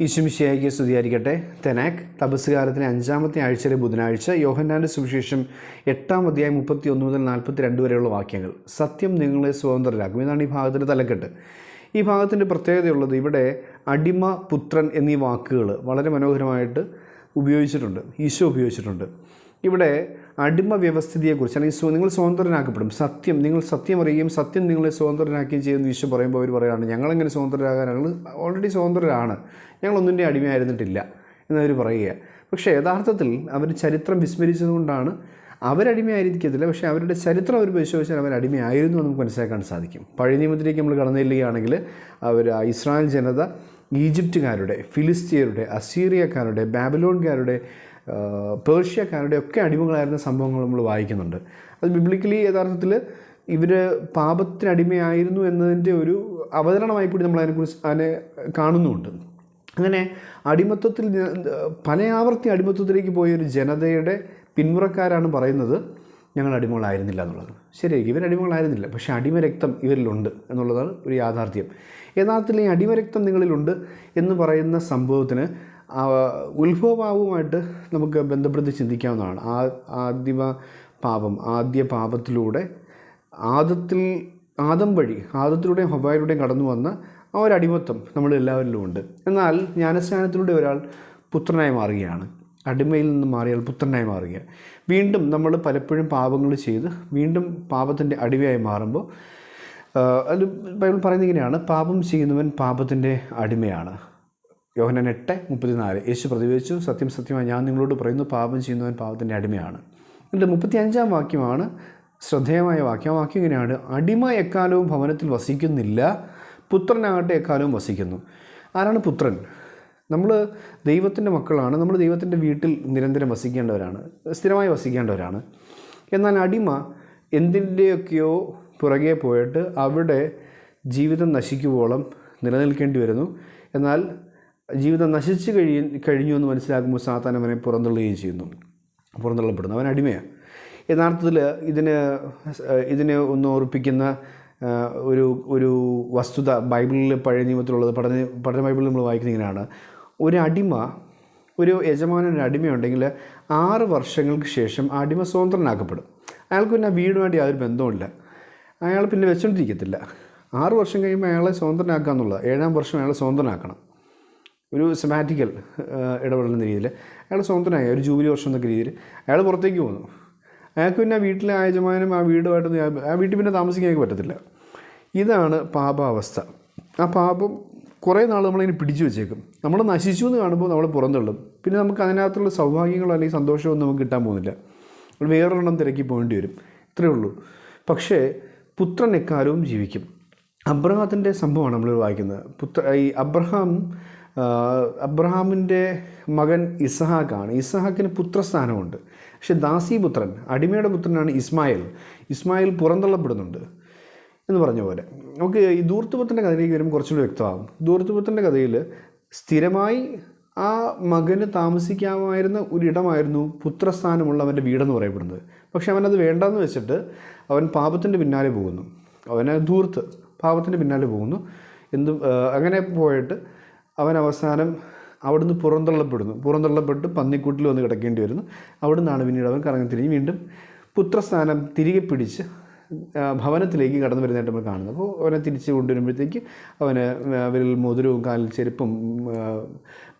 ഈശുമിശിയായിക്ക് സ്തുതിയായിരിക്കട്ടെ. തെനാക് തപസ്കാരത്തിന് അഞ്ചാമത്തെ ആഴ്ചയിലെ ബുധനാഴ്ച യോഹന്നാന്റെ സുവിശേഷം എട്ടാം അധ്യായം മുപ്പത്തി ഒന്ന് മുതൽ നാൽപ്പത്തി രണ്ട് വരെയുള്ള വാക്യങ്ങൾ. സത്യം നിങ്ങളെ സ്വതന്ത്രരാക്കും. ഇതാണ് ഈ ഭാഗത്തിന്റെ തലക്കെട്ട്. ഈ ഭാഗത്തിന്റെ പ്രത്യേകതയുള്ളത് ഇവിടെ അടിമ പുത്രൻ എന്നീ വാക്കുകൾ വളരെ മനോഹരമായിട്ട് ഉപയോഗിച്ചിട്ടുണ്ട്. ഈശോ ഉപയോഗിച്ചിട്ടുണ്ട്. ഇവിടെ അടിമ വ്യവസ്ഥിതിയെക്കുറിച്ച് അല്ലെങ്കിൽ നിങ്ങൾ സ്വതന്ത്രനാക്കപ്പെടും. സത്യം നിങ്ങൾ സത്യം അറിയുകയും സത്യം നിങ്ങളെ സ്വതന്ത്രനാക്കുകയും ചെയ്യുമെന്ന് ഈശോ പറയുമ്പോൾ അവർ പറയുകയാണ് ഞങ്ങളെങ്ങനെ സ്വതന്ത്രരാകാൻ ഞങ്ങൾ ഓൾറെഡി സ്വതന്ത്രരാണ്. ഞങ്ങളൊന്നിന്റെ അടിമയായിരുന്നിട്ടില്ല എന്നവർ പറയുക പക്ഷേ യഥാർത്ഥത്തിൽ അവർ ചരിത്രം വിസ്മരിച്ചതുകൊണ്ടാണ് അവരടിമയായിരിക്കത്തില്ല പക്ഷേ അവരുടെ ചരിത്രം അവർ പരിശോധിച്ചാൽ അവർ അടിമയായിരുന്നു എന്ന് നമുക്ക് മനസ്സിലാക്കാൻ സാധിക്കും. പഴയ നിയമത്തിലേക്ക് നമ്മൾ കടന്നു ചെല്ലുകയാണെങ്കിൽ അവർ ഇസ്രായേൽ ജനത ഈജിപ്തുകാരുടെ ഫിലിസ്തീയരുടെ അസീറിയക്കാരുടെ ബാബിലോൺകാരുടെ പേർഷ്യക്കാരുടെ ഒക്കെ അടിമകളായിരുന്ന സംഭവങ്ങൾ നമ്മൾ വായിക്കുന്നുണ്ട്. അത് ബിബ്ലിക്കലി യഥാർത്ഥത്തിൽ ഇവർ പാപത്തിനടിമയായിരുന്നു എന്നതിന്റെ ഒരു അവതരണമായി കൂടി നമ്മൾ അതിനെ കാണുന്നുമുണ്ട്. അങ്ങനെ അടിമത്വത്തിൽ പല ആവർത്തി അടിമത്വത്തിലേക്ക് പോയ ഒരു ജനതയുടെ പിന്മുറക്കാരാണ് പറയുന്നത് ഞങ്ങൾ അടിമകളായിരുന്നില്ല എന്നുള്ളത്. ശരിയായിരിക്കും ഇവർ അടിമകളായിരുന്നില്ല പക്ഷേ അടിമരക്തം ഇവരിലുണ്ട് എന്നുള്ളതാണ് ഒരു യാഥാർത്ഥ്യം. യഥാർത്ഥത്തിൽ ഈ അടിമരക്തം നിങ്ങളിലുണ്ട് എന്ന് പറയുന്ന സംഭവത്തിന് ആ ഉത്ഭവഭാവവുമായിട്ട് നമുക്ക് ബന്ധപ്പെടുത്തി ചിന്തിക്കാവുന്നതാണ്. ആ ആദിമ പാപം ആദ്യ പാപത്തിലൂടെ ആദത്തിൽ ആദം വഴി ആദത്തിലൂടെയും ഹവായിലൂടെയും കടന്നു വന്ന ആ ഒരു അടിമത്വം നമ്മളെല്ലാവരിലും ഉണ്ട്. എന്നാൽ ജ്ഞാനസ്നാനത്തിലൂടെ ഒരാൾ പുത്രനായി മാറുകയാണ്. അടിമയിൽ നിന്ന് മാറിയാൽ പുത്രനായി മാറുക. വീണ്ടും നമ്മൾ പലപ്പോഴും പാപങ്ങൾ ചെയ്ത് വീണ്ടും പാപത്തിന്റെ അടിമയായി മാറുമ്പോൾ അത് ബൈബിൾ പറയുന്നത് ഇങ്ങനെയാണ്. പാപം ചെയ്യുന്നവൻ പാപത്തിന്റെ അടിമയാണ്. യോഹനൻ എട്ട് മുപ്പത്തിനാല്. യേശു പ്രതിവേശിച്ചു സത്യം സത്യമായി ഞാൻ നിങ്ങളോട് പറയുന്നു പാപം ചെയ്യുന്നവൻ പാപത്തിന്റെ അടിമയാണ്. എന്നിട്ട് മുപ്പത്തി അഞ്ചാം വാക്യമാണ് ശ്രദ്ധേയമായ വാക്യം. ആ വാക്യം ഇങ്ങനെയാണ് അടിമ എക്കാലവും ഭവനത്തിൽ വസിക്കുന്നില്ല പുത്രനാകട്ടെ എക്കാലവും വസിക്കുന്നു. ആരാണ് പുത്രൻ? നമ്മൾ ദൈവത്തിന്റെ മക്കളാണ് നമ്മൾ ദൈവത്തിന്റെ വീട്ടിൽ നിരന്തരം വസിക്കേണ്ടവരാണ് സ്ഥിരമായി വസിക്കേണ്ടവരാണ്. എന്നാൽ അടിമ എന്തിന്റെയൊക്കെയോ പുറകെ പോയിട്ട് അവിടെ ജീവിതം നശിക്കുവോളം നിലനിൽക്കേണ്ടി വരുന്നു. എന്നാൽ ജീവിതം നശിച്ചു കഴിയ കഴിഞ്ഞു എന്ന് മനസ്സിലാക്കുമ്പോൾ സാത്താൻ അവനെ പുറന്തള്ളുകയും ചെയ്യുന്നു. പുറന്തള്ളപ്പെടുന്നു. അവൻ അടിമയാണ് യഥാർത്ഥത്തിൽ ഇതിന് ഇതിനെ ഒന്ന് ഓർപ്പിക്കുന്ന ഒരു ഒരു വസ്തുത ബൈബിളിൽ പഴയ നിയമത്തിലുള്ളത് പഠന പഠന ബൈബിളിൽ നമ്മൾ വായിക്കുന്ന ഇങ്ങനെയാണ്. ഒരു അടിമ ഒരു യജമാനൊരു അടിമയുണ്ടെങ്കിൽ ആറ് വർഷങ്ങൾക്ക് ശേഷം അടിമ സ്വതന്ത്രനാക്കപ്പെടും. അയാൾക്ക് പിന്നെ വീടുമായിട്ട് യാതൊരു ബന്ധവുമില്ല. അയാൾ പിന്നെ വെച്ചുകൊണ്ടിരിക്കത്തില്ല ആറ് വർഷം കഴിയുമ്പോൾ അയാളെ സ്വതന്ത്രനാക്കുക എന്നുള്ളത് ഏഴാം വർഷം അയാളെ സ്വതന്ത്രനാക്കണം. ഒരു സെമാറ്റിക്കൽ ഇടപെടൽ എന്ന രീതിയിൽ. അയാൾ സ്വന്തനായി ഒരു ജൂബിലി വർഷം എന്നൊക്കെ രീതിയിൽ. അയാൾ പുറത്തേക്ക് പോകുന്നു. അയാൾക്ക് പിന്നെ ആ വീട്ടിലെ ആ യജമാനും ആ വീടുമായിട്ടൊന്നും ആ വീട്ടിൽ പിന്നെ താമസിക്കാൻ പറ്റത്തില്ല. ഇതാണ് പാപാവസ്ഥ. ആ പാപം കുറേ നാൾ നമ്മളിങ്ങനെ പിടിച്ചു വെച്ചേക്കും. നമ്മൾ നശിച്ചു എന്ന് കാണുമ്പോൾ നമ്മൾ പുറന്തള്ളും. പിന്നെ നമുക്ക് അതിനകത്തുള്ള സൗഭാഗ്യങ്ങളോ അല്ലെങ്കിൽ സന്തോഷമോ നമുക്ക് കിട്ടാൻ പോകുന്നില്ല. വേറൊരെണ്ണം തിരക്കി പോകേണ്ടി വരും. ഇത്രയേ ഉള്ളൂ. പക്ഷേ പുത്രൻ എക്കാലവും ജീവിക്കും. അബ്രഹാത്തിന്റെ സംഭവമാണ് നമ്മൾ വായിക്കുന്നത്. പുത്ര ഈ അബ്രഹാം അബ്രഹാമിന്റെ മകൻ ഇസഹാക്കാണ് ഇസഹാക്കിന് പുത്രസ്ഥാനമുണ്ട്. പക്ഷെ ദാസീപുത്രൻ അടിമയുടെ പുത്രനാണ് ഇസ്മായിൽ. ഇസ്മായിൽ പുറന്തള്ളപ്പെടുന്നുണ്ട് എന്ന് പറഞ്ഞ പോലെ. നമുക്ക് ഈ ദൂർത്തുപുത്രന്റെ കഥയിലേക്ക് വരുമ്പോൾ കുറച്ചുകൂടി വ്യക്തമാകും. ദൂർത്തുപുത്രന്റെ കഥയിൽ സ്ഥിരമായി ആ മകന് താമസിക്കാമായിരുന്ന ഒരിടമായിരുന്നു പുത്രസ്ഥാനമുള്ള അവന്റെ വീടെന്ന് പറയപ്പെടുന്നത്. പക്ഷെ അവനത് വേണ്ടെന്ന് വെച്ചിട്ട് അവൻ പാപത്തിന്റെ പിന്നാലെ പോകുന്നു. അവന് ദൂർത്ത് പാപത്തിന്റെ പിന്നാലെ പോകുന്നു. എന്ത് അങ്ങനെ പോയിട്ട് അവൻ അവസാനം അവിടുന്ന് പുറന്തള്ളപ്പെടുന്നു. പുറന്തള്ളപ്പെട്ട് പന്നിക്കൂട്ടിൽ വന്ന് കിടക്കേണ്ടി വരുന്നു. അവിടെ നിന്നാണ് പിന്നീട് അവൻ കറങ്ങി തിരിഞ്ഞ് വീണ്ടും പുത്രസ്ഥാനം തിരികെ പിടിച്ച് ഭവനത്തിലേക്ക് കടന്നു വരുന്നതായിട്ട് നമ്മൾ കാണുന്നത് അപ്പോൾ അവനെ തിരിച്ച് കൊണ്ടുവരുമ്പോഴത്തേക്ക് അവന് അവരിൽ മോതിരവും കാലിൽ ചെരുപ്പും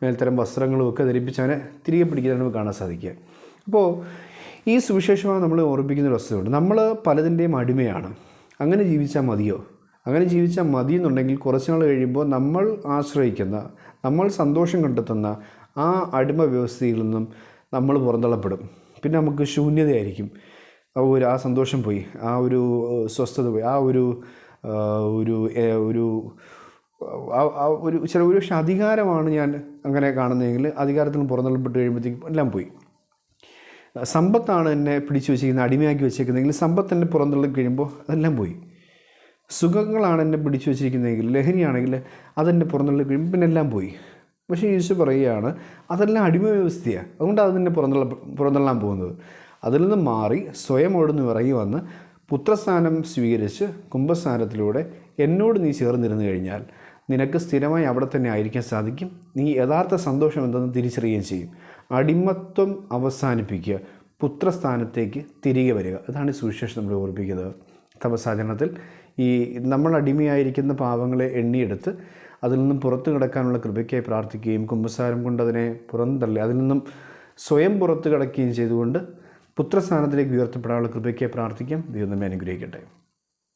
മേൽത്തരം വസ്ത്രങ്ങളും ഒക്കെ ധരിപ്പിച്ച് അവനെ തിരികെ പിടിക്കുന്നതാണ് നമുക്ക് കാണാൻ സാധിക്കുക. അപ്പോൾ ഈ സുവിശേഷമാണ് നമ്മൾ ഓർമ്മിപ്പിക്കുന്ന ഒരു വസ്തുതയുണ്ട്. നമ്മൾ പലതിന്റെയും അടിമയാണ്. അങ്ങനെ ജീവിച്ചാൽ മതിയോ? അങ്ങനെ ജീവിച്ചാൽ മതി എന്നുണ്ടെങ്കിൽ കുറച്ച് നാൾ കഴിയുമ്പോൾ നമ്മൾ ആശ്രയിക്കുന്ന നമ്മൾ സന്തോഷം കണ്ടെത്തുന്ന ആ അടിമ വ്യവസ്ഥയിൽ നിന്നും നമ്മൾ പുറന്തള്ളപ്പെടും. പിന്നെ നമുക്ക് ശൂന്യതയായിരിക്കും. ആ ഒരു ആ സന്തോഷം പോയി ആ ഒരു സ്വസ്ഥത പോയി ആ ഒരു ഒരു ഒരു ആ- ഒരു ചില ഒരു പക്ഷേ അധികാരമാണ് ഞാൻ അങ്ങനെ കാണുന്നതെങ്കിൽ അധികാരത്തിൽ പുറന്തള്ളപ്പെട്ട് കഴിയുമ്പോഴത്തേക്കും എല്ലാം പോയി. സമ്പത്താണ് എന്നെ പിടിച്ചു വെച്ചിരിക്കുന്നത് അടിമയാക്കി വെച്ചേക്കുന്നതെങ്കിൽ സമ്പത്ത് എന്നെ പുറന്തള്ളി കഴിയുമ്പോൾ അതെല്ലാം പോയി. സുഖങ്ങളാണ് എന്നെ പിടിച്ചു വെച്ചിരിക്കുന്നതെങ്കിൽ ലഹരിയാണെങ്കിൽ അതെന്നെ പുറന്തള്ളി കഴിയും പിന്നെ എല്ലാം പോയി. പക്ഷേ യേശു പറയുകയാണ് അതെല്ലാം അടിമ വ്യവസ്ഥയാണ് അതുകൊണ്ടാണ് അതിന്റെ പുറന്തള്ള പുറന്തള്ളാൻ പോകുന്നത്. അതിൽ നിന്ന് മാറി സ്വയം അവിടുന്ന് ഇറങ്ങി വന്ന് പുത്രസ്ഥാനം സ്വീകരിച്ച് കുംഭസ്ഥാനത്തിലൂടെ എന്നോട് നീ ചേർന്നിരുന്നു കഴിഞ്ഞാൽ നിനക്ക് സ്ഥിരമായി അവിടെ തന്നെ ആയിരിക്കാൻ സാധിക്കും. നീ യഥാർത്ഥ സന്തോഷം എന്തെന്ന് തിരിച്ചറിയുകയും ചെയ്യും. അടിമത്വം അവസാനിപ്പിക്കുക പുത്രസ്ഥാനത്തേക്ക് തിരികെ വരിക. അതാണ് സുവിശേഷം നമ്മൾ ഓർപ്പിക്കുന്നത്. തപസാചരണത്തിൽ ഈ നമ്മൾ അടിമയായിരിക്കുന്ന പാവങ്ങളെ എണ്ണിയെടുത്ത് അതിൽ നിന്നും പുറത്തു കിടക്കാനുള്ള കൃപയ്ക്കായി പ്രാർത്ഥിക്കുകയും കുമ്പസാരം കൊണ്ട് അതിനെ പുറന്തള്ളി അതിൽ നിന്നും സ്വയം പുറത്തു കിടക്കുകയും ചെയ്തുകൊണ്ട് പുത്രസ്ഥാനത്തിലേക്ക് ഉയർത്തപ്പെടാനുള്ള കൃപയ്ക്കായി പ്രാർത്ഥിക്കാം. ദൈവം നമ്മെ അനുഗ്രഹിക്കട്ടെ.